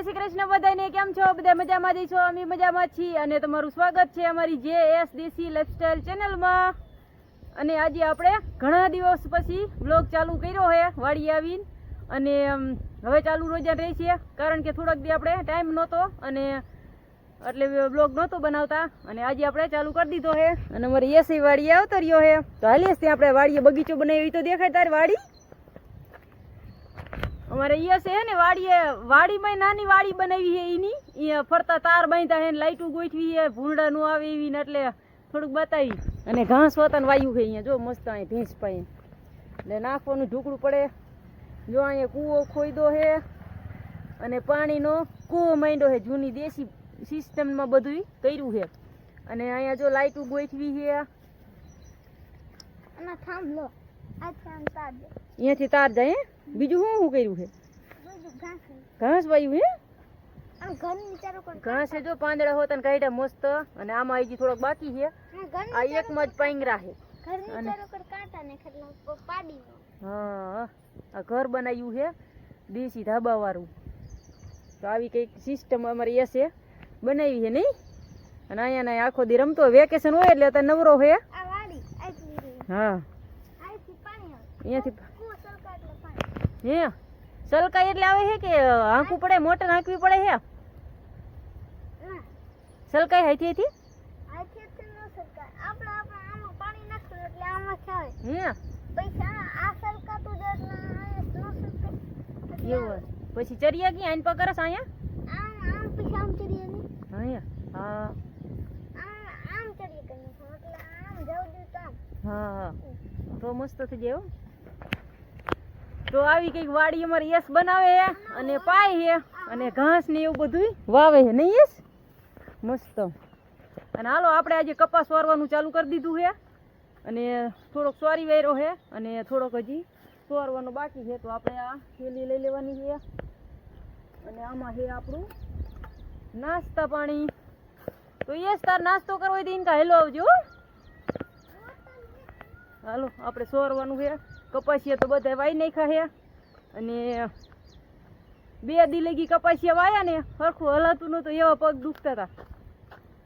શ્રી કૃષ્ણ બધાને કેમ છો? બધા મજામાં છો? અમે મજામાં છીએ અને તમારું સ્વાગત છે અમારી જે એસ દેસી લાઈફસ્ટાઈલ ચેનલમાં અને આજે આપણે ઘણા દિવસ પછી બ્લોગ ચાલુ કર્યો છે વાડી આવીને. અને હવે ચાલુ રોજા રહી છીએ, કારણ કે થોડાક દી આપણે ટાઈમ નહોતો અને એટલે બ્લોગ નહોતો બનાવતા. અને આજે આપણે ચાલુ કરી દીધો છે અને અમારી એસી વાડીએ આવતો રહ્યો છે તો હાલીએ ત્યાં આપણે વાડીએ બગીચો બનાવી તો દેખાય તારી વાડી. અમારે અહીંયા છે ને વાડીએ વાડીમાં નાની વાડી બનાવી છે એની અહીંયા ફરતા તાર બાંધ્યા છે લાઇટું ગોઠવી છે ભૂંડા નું આવે એવી ને એટલે થોડુંક બતાવી. અને ઘાસ વતન વાયુ છે અહીંયા જો મસ્ત અહીં ભેંસ પાઈ એટલે નાખવાનું ઢુકડું પડે. જો અહીંયા કૂવો ખોઈદો છે અને પાણીનો કૂવો માંડ્યો છે જૂની દેશી સિસ્ટમમાં બધું કર્યું છે અને અહીંયા જો લાઇટું ગોઠવી છે અહીંયાથી તાર જાય? બીજું શું શું કર્યું છે? ઘાસ વાયું હે? ઘાસ જો પાંદડા હોતા ને કાઢ્યા મસ્ત અને આમાં હજી થોડોક બાકી છે. આ એક એકમાં જ પાંગરા છે. હા આ ઘર બનાવ્યું છે દેશી ધાબા વાળું તો આવી કંઈક સિસ્ટમ અમારી એસે બનાવી છે નહીં? અને અહીંયા ને આખો દી રમતો વેકેશન હોય એટલે અત્યારે નવરો છે. હા. અહીંયાથી કૂવો સરકા એટલે પાણી હે? સલકાઈ એટલે આવે છે કે હાંકવું પડે મોટર હાંકવી પડે હે? સલકાઈ હાઈથી હાઈથી આથી જ ન સરકાય આપણે આપણે આમાં પાણી નાખવું એટલે આમાં થાય હે. પૈસા આ સરકાતું જ એટલે આ ન સરકાય એટલે એવું પછી ચરિયા કી આઈન પકડસ અહીંયા હા તો આમ. હા હા. તો મસ્ત થઈ જાય. તો આવી કંઈક વાડી અમારી યસ બનાવે છે અને પાય છે અને ઘાસ ને એવું બધું વાવે છે નહીં યસ મસ્ત. અને હાલો, આપણે આજે કપાસ વારવાનું ચાલુ કરી દીધું છે અને થોડોક સોરી વેરો છે અને થોડોક હજી સોરવાનો બાકી છે તો આપણે આ થેલી લઈ લેવાની છે અને આમાં છે આપણું નાસ્તા પાણી. તો યસ તાર નાસ્તો કરવો હોય તો ઇનકા હેલો આવજો. હાલો, આપણે સોરવાનું છે કપાસિયા તો બધા વાઈ નાખ્યા હે. અને બે દી લગી કપાસિયા વાયા ને સરખું હલાતું નહોતું, એવા પગ દુખતા હતા.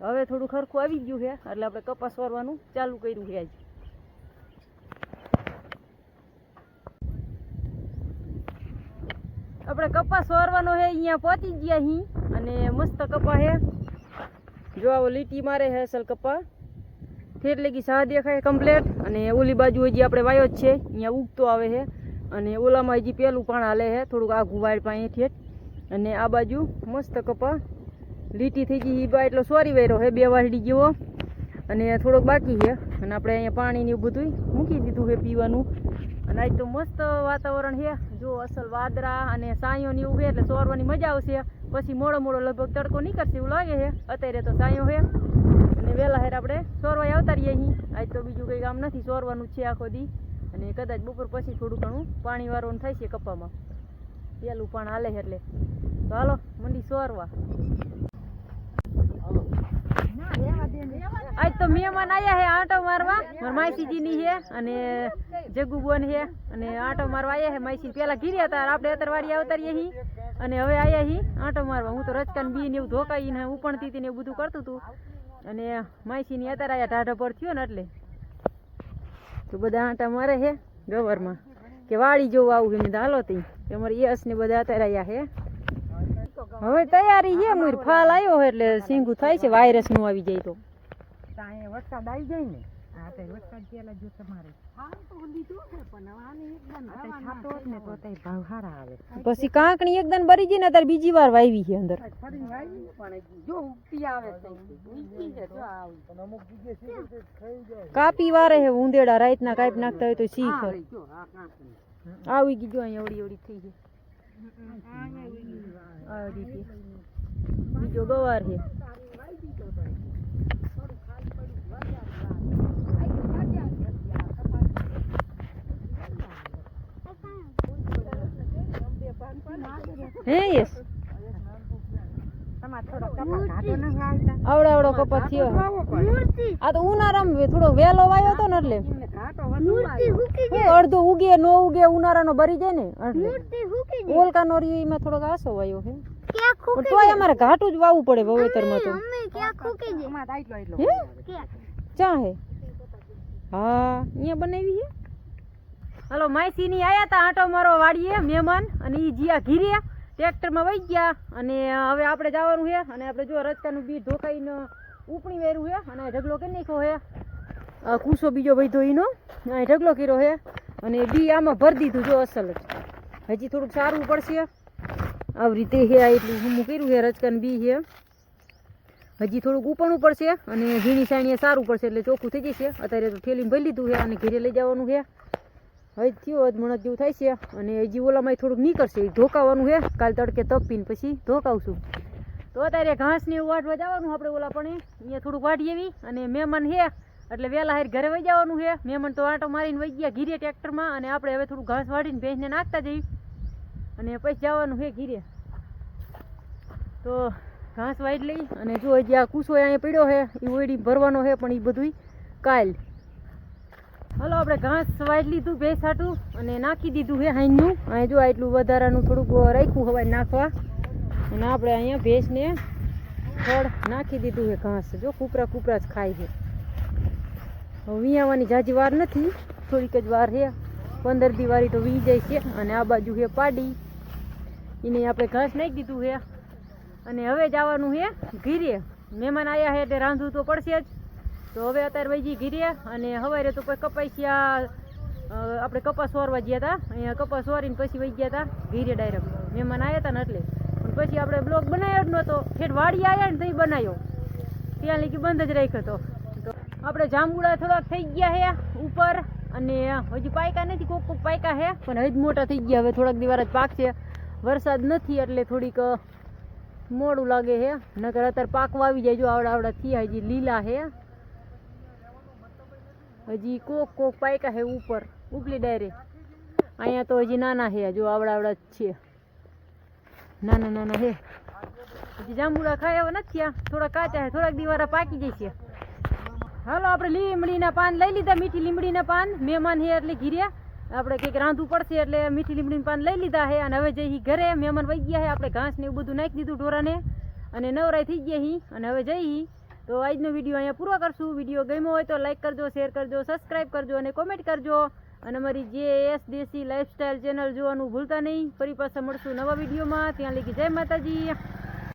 હવે થોડું ખરખું આવી ગયું છે એટલે આપણે કપાસ વારવાનું ચાલુ કર્યું છે આજે. આપણે કપાસ વારવાનો છે અહીંયા પહોંચી ગયા અહીં અને મસ્ત કપા છે જો આવો લીટી મારે છે અસલ કપા. ઠેર કે સા દેખાય કમ્પ્લેટ અને ઓલી બાજુ હજી આપણે વાયો જ છે. અહીંયા ઉગતો આવે છે. અને ઓલામાં હજી પેલું પણ હાલે છે. થોડુંક આઘું વાળ પાસે ઠેઠ. અને આ બાજુ મસ્ત કપા લીટી થઈ ગઈ એ બા એટલો સોરી વાયરો છે, બે વાસડી જેવો. અને થોડોક બાકી છે. અને આપણે અહીંયા પાણી ને બધું મૂકી દીધું છે પીવાનું. અને આજ તો મસ્ત વાતાવરણ છે. જો અસલ વાદળા અને સાયો એવું છે એટલે સોરવાની મજા આવશે. પછી મોડો મોડો લગભગ તડકો નીકળશે એવું લાગે છે. અત્યારે તો સાયો છે. અને વહેલા હેર આપણે સોરવાય આવતા રહીએ અહીં. આજ તો બીજું કંઈ કામ નથી, સોરવાનું છે આખો દી. અને કદાચ બપોર પછી થોડું ઘણું પાણી વારવાનું થાય છે કપામાં પેલું પણ હાલે એટલે. તો હાલો, મંડી સોરવા. આજ તો મહેમાન આયા છે આંટો મારવા. મારા માસીજીની છે અને જગુબોન છે અને આંટો મારવા આયા છે માસી પેલા ઘીર્યા હતા આપણે અતરવાડી વાડી આવતા રહીએ છીએ અને હવે આયા અહીં આંટો મારવા. હું તો રચકાન બી ને એવું ધોકાઈને ઉપણતી હતી ને એવું બધું કરતું હતું. અને માસીની અત્યારે આયા ઢાઢો પર થયો ને એટલે. તો બધા આંટા મારે હે ગવરમાં. કે વાડી જોવા આવું કીધું, હાલો તી. કે યસ ને બધા અત્યારે આયા હે. હવે તૈયારી છે. મુર ફાલ આવ્યો એટલે સિંગું થાય છે. વાયરસનું આવી જાય તો. વરસાદ આવી જાય ને. હા તો વરસાદ જો તમારે. ને પછી કાંકણી એકદમ બરી ગઈ ને ત્યારે બીજી વાર વાવી છે અંદર. ફરી વાવી ને પણ જો ઉગતી આવે તો ઉગતી છે જો આવી. કાપી વારે હે ઉંદેડા રાતના કાપ નાખતા હોય તો કાંકરી. આવી ગઈ જો અહીંયા ઓડી ઓડી થઈ ગઈ. બીજો ગવાર છે. હે યસ ને. આવડો આવડો કપાસ થયો. આ તો ઉનાળામાં થોડો વહેલો વાયો હતો ને એટલે. અડધો ઉગે નો ઉગે ઉનાળાનો ભરી જાય ને એટલે રહ્યો એમાં થોડોક આસો વાયો તોય અમારે ઘાટું જ વાવવું પડે વાવેતરમાં તો. તો ચા હે? હા? અહીંયા બનાવી છે હાલો માયસીની આયા તા આંટો મારો વાડીએ મહેમાન અને ઈ જીયા ઘીરે ટ્રેક્ટરમાં વહી ગયા અને હવે આપણે જવાનું છે અને આપણે જો રચકાનું બી ઢોકાઈને ઉપણી વેરું છે અને ઢગલો કરી નાખ્યો છે. કૂસો બીજો ભાઈ ધોઈનો અહીં ઢગલો કર્યો છે અને બી આમાં ભરી દીધું જો અસલ. જ હજી થોડુંક સારું પડશે. આવી રીતે છે એટલું હું કર્યું છે રચકાનું બી છે. હજી થોડુંક ઉપણું પડશે અને ઝીણી સાણીએ સારું પડશે એટલે ચોખ્ખું થઈ જશે. અત્યારે તો ઠેલીમાં ભરી લીધું છે અને ઘેરે લઈ જવાનું છે. હવે થયો અધમણક જેવું થાય છે. અને હજી ઓલામાં થોડુંક નીકળશે. એ ધોકાવાનું છે. કાલ તડકે તપીને પછી ધોકાવશું તો અત્યારે ઘાસને એવું વાટવા જવાનું આપણે ઓલા પણ અહીંયા થોડુંક વાટી એવી અને મહેમાન છે. એટલે વહેલા હાર ઘરે વહી જવાનું છે. મહેમાન તો આંટો મારીને વહી ગયા ઘીરે ટ્રેક્ટરમાં. અને આપણે હવે થોડું ઘાસ વાટીને ભેંસને નાખતા જઈએ. અને પછી જવાનું છે ઘીરે. તો ઘાસ વાઈટ લઈ. અને જો હજી આ કૂસો અહીંયા પડ્યો છે, એ ઓયડી ભરવાનો છે પણ એ બધું કાલ. હાલો, આપણે ઘાસ વાઈ લીધું ભેંસ હાટું અને નાખી દીધું છે હાઈનું અહીં જો એટલું વધારાનું થોડુંક રાખ્યું હવાય નાખવા. અને આપણે અહીંયા ભેંસને ફળ નાખી દીધું છે ઘાસ. જો કૂપરા કૂપરા જ ખાય છે. હવે આવવાની જાજી વાર નથી. થોડીક જ વાર છે પંદર દી વારી તો વી જાય છે. અને આ બાજુ છે પાડી. એને આપણે ઘાસ નાખી દીધું છે અને હવે જવાનું છે ઘીરે. મહેમાન આવ્યા છે એટલે રાંધવું તો પડશે જ. તો હવે અત્યારે વૈજી ઘીરે અને સવારે તો કોઈ કપાસિયા આપણે કપાસ વારવા ગયા હતા અહીંયા કપાસ વારીને પછી વહી ગયા હતા ઘીરે ડાયરેક્ટ મહેમાન આવ્યા હતા ને એટલે. પછી આપણે બ્લોગ બનાવ્યો જ નહોતો. ઠેઠ વાડી આવ્યા ને તઈ બનાવ્યો. ત્યાં લગી બંધ જ રાખ્યો હતો આપણે જાંબુડા થોડાક થઈ ગયા હે ઉપર અને હજી પાયકા નથી, કોક કોક પાયકા હે. પણ હજી મોટા થઈ ગયા, હવે થોડાક દિવાર જ પાકશે. વરસાદ નથી એટલે થોડીક મોડું લાગે હે. નકર અત્યારે પાકવા આવી જાય જો આવડા આવડા થયા હજી લીલા છે હજી કોક કોક પાયકા હે ઉપર. ઉપલી ડાયરે અહીંયા તો હજી નાના હે, જો આવડા આવડા જ છે. નાના નાના હે. હજી જાંબુડા ખાય એવા નથી આ થોડા કાચા હે, થોડાક દિવારા પાકી જશે. હાલો, આપણે લીમડીના પાન લઈ લીધા, મીઠી લીમડીના પાન. મહેમાન હે એટલે ઘીર્યા. આપણે કંઈક રાંધવું પડશે એટલે મીઠી લીમડીના પાન લઈ લીધા હે અને હવે જઈ ઘરે. મહેમાન વહી ગયા હે, આપણે ઘાસ ને એવું બધું નાખી દીધું ઢોરાને. અને નવરાઈ થઈ ગયા હી અને હવે જઈ તો આજનો વીડિયો અહીંયા પૂરો કરશું. વીડિયો ગમ્યો હોય તો લાઇક કરજો શેર કરજો સબસ્ક્રાઈબ કરજો અને કોમેન્ટ કરજો. અને અમારી જે એસ દેશી લાઇફસ્ટાઈલ ચેનલ જોવાનું ભૂલતા નહીં. ફરી પાછા મળશું નવા વિડીયોમાં. ત્યાં લગી જય માતાજી.